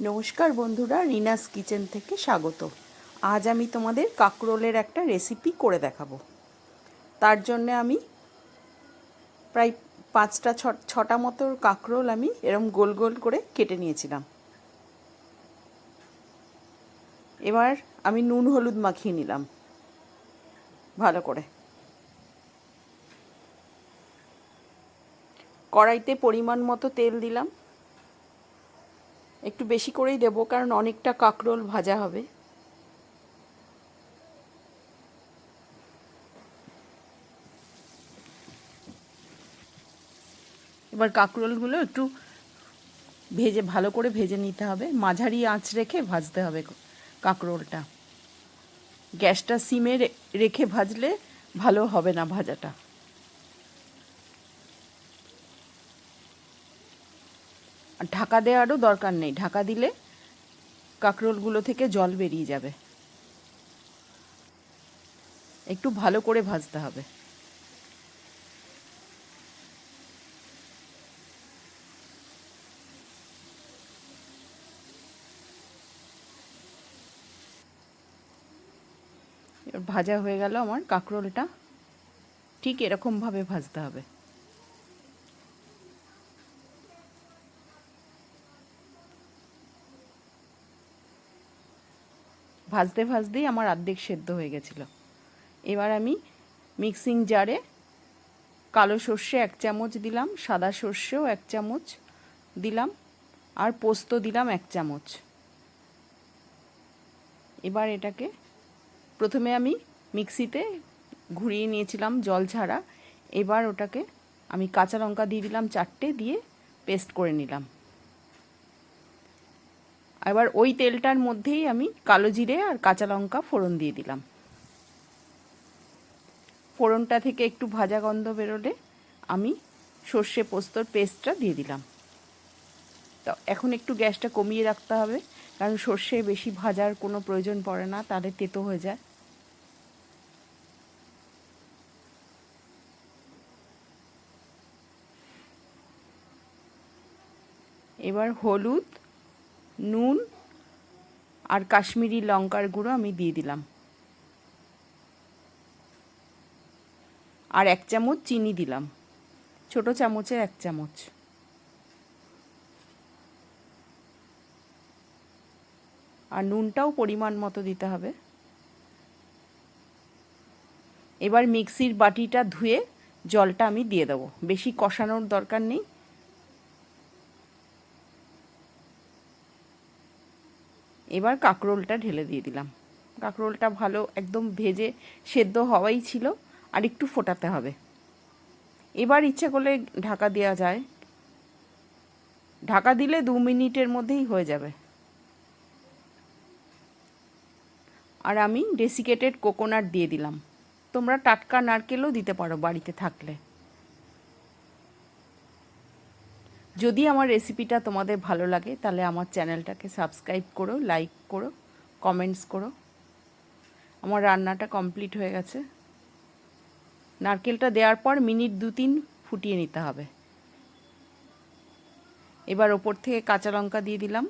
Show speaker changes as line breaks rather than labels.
নমস্কার বন্ধুরা, রিনাস কিচেন থেকে স্বাগত। আজ আমি তোমাদের কাকরোলের একটা রেসিপি করে দেখাবো। তার জন্যে আমি প্রায় পাঁচটা ছটা মতো কাকরোল আমি এরম গোল গোল করে কেটে নিয়েছিলাম। এবার আমি নুন, হলুদ মাখিয়ে নিলাম। ভালো করে। কড়াইতে পরিমাণ মতো তেল দিলাম। একটু বেশি করেই দেবো, কারণ অনেকটা কাকরোল ভাজা হবে। এবার কাকরোলগুলো একটু ভেজে, ভালো করে ভেজে নিতে হবে। মাঝারি আঁচ রেখে ভাজতে হবে কাকরোলটা। গ্যাসটা সিমে রেখে ভাজলে ভালো হবে না ভাজাটা। ঢাকা দেওয়ারও দরকার নেই। ঢাকা দিলে কাঁকরোলগুলো থেকে জল বেরিয়ে যাবে। একটু ভালো করে ভাজতে হবে। ভাজা হয়ে গেল আমার কাঁকরোলটা। ঠিক এরকমভাবে ভাজতে হবে। ভাজতে ভাজতেই আমার অর্ধেক সেদ্ধ হয়ে গেছিল। এবার আমি মিক্সিং জারে কালো সর্ষে এক চামচ দিলাম, সাদা সর্ষেও এক চামচ দিলাম, আর পোস্ত দিলাম এক চামচ। এবার এটাকে প্রথমে আমি মিক্সিতে ঘুরিয়ে নিয়েছিলাম জল ছাড়া। এবার ওটাকে আমি কাঁচা লঙ্কা দিয়ে দিলাম চারটে, দিয়ে পেস্ট করে নিলাম। এবার ওই তেলটার মধ্যেই আমি কালো জিরে আর কাঁচা লঙ্কা ফোড়ন দিয়ে দিলাম। ফোড়নটা থেকে একটু ভাজা গন্ধ বেরোলে আমি সর্ষে পোস্তর পেস্টটা দিয়ে দিলাম। তো এখন একটু গ্যাসটা কমিয়ে রাখতে হবে, কারণ সর্ষে বেশি ভাজার কোনো প্রয়োজন পড়ে না, তাহলে তেতো হয়ে যায়। এবার হলুদ নুন আর কাশ্মীরি লঙ্কার গুঁড়ো আমি দিয়ে দিলাম। আর এক চামচ চিনি দিলাম। ছোট চামচের এক চামচ। আর নুনটাও পরিমাণ মতো দিতে হবে। এবার মিক্সির বাটিটা ধুয়ে জলটা আমি দিয়ে দেবো। বেশি কষানোর দরকার নেই। এবার কাঁকরোলটা ঢেলে দিয়ে দিলাম। কাঁকরোলটা ভালো একদম ভেজে সেদ্ধ হওয়াই ছিল, আর একটু ফোটাতে হবে। এবার ইচ্ছে করলে ঢাকা দেওয়া যায়। ঢাকা দিলে দু মিনিটের মধ্যেই হয়ে যাবে। আর আমি ডেসিকেটেড কোকোনাট দিয়ে দিলাম। তোমরা টাটকা নারকেলও দিতে পারো বাড়িতে থাকলে। যদি আমার রেসিপিটা তোমাদের ভালো লাগে, তাহলে আমার চ্যানেলটাকে সাবস্ক্রাইব করো লাইক করো কমেন্টস করো। আমার রান্নাটা কমপ্লিট হয়ে গেছে। নারকেলটা দেওয়ার পর মিনিট দু তিন ফুটিয়ে নিতে হবে। এবার ওপর থেকে কাঁচা লঙ্কা দিয়ে দিলাম।